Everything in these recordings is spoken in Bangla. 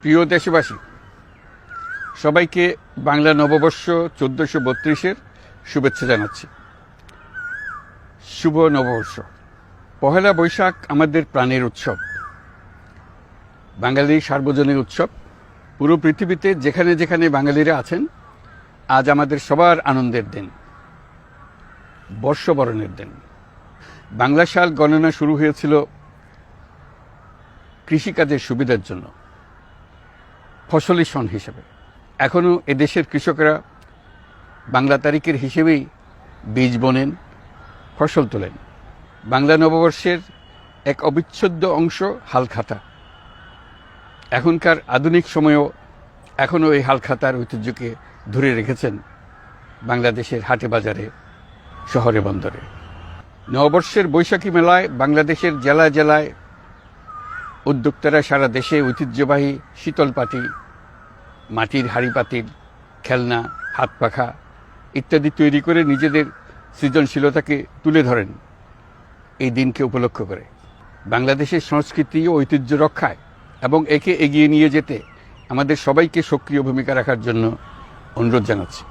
প্রিয় দেশবাসী, সবাইকে বাংলা নববর্ষ চোদ্দোশো বত্রিশের শুভেচ্ছা জানাচ্ছি। শুভ নববর্ষ। পহেলা বৈশাখ আমাদের প্রাণের উৎসব। বাঙালি সার্বজনীন উৎসব। পুরো পৃথিবীতে যেখানে যেখানে বাঙালিরা আছেন, আজ আমাদের সবার আনন্দের দিন। বর্ষবরণের দিন। বাংলা সাল গণনা শুরু হয়েছিল কৃষিকাজের সুবিধার জন্য। ফসলি সন হিসেবে। এখনও এদেশের কৃষকরা বাংলা তারিখের হিসেবেই বীজ বোনেন, ফসল তোলেন। বাংলা নববর্ষের এক অবিচ্ছেদ্য অংশ হালখাতা। এখনকার আধুনিক সময়েও এখনও এই হালখাতার ঐতিহ্যকে ধরে রেখেছেন বাংলাদেশের হাটে বাজারে, শহরে বন্দরে। নববর্ষের বৈশাখী মেলায় বাংলাদেশের জেলায় জেলায় উদ্যোক্তারা সারা দেশে ঐতিহ্যবাহী শীতল পাটি মাটির হাঁড়ি পাতিল খেলনা হাত পাখা ইত্যাদি তৈরি করে নিজেদের সৃজনশীলতাকে তুলে ধরেন। এই দিনকে উপলক্ষ করে। বাংলাদেশের সংস্কৃতি ও ঐতিহ্য রক্ষায় এবং একে এগিয়ে নিয়ে যেতে আমাদের সবাইকে সক্রিয় ভূমিকা রাখার জন্য অনুরোধ জানাচ্ছি।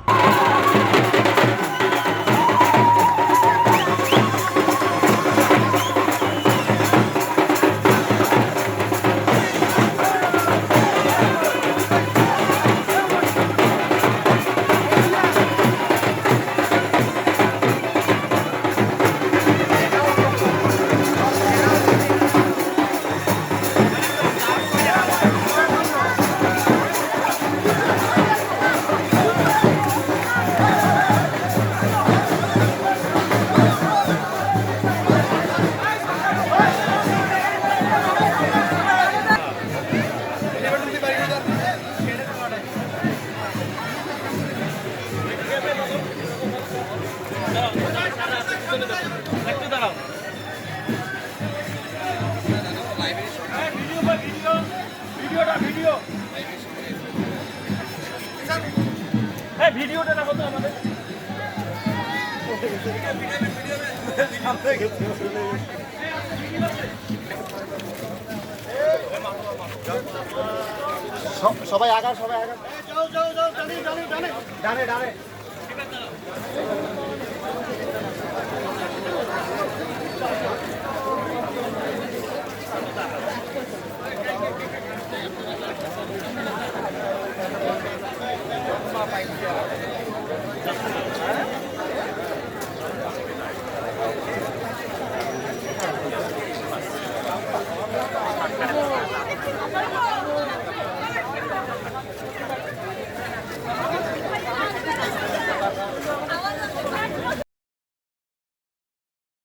ভিডিওটা রাখো তো আমাদের। সবাই আগান সবাই আগান ডানে ডানে।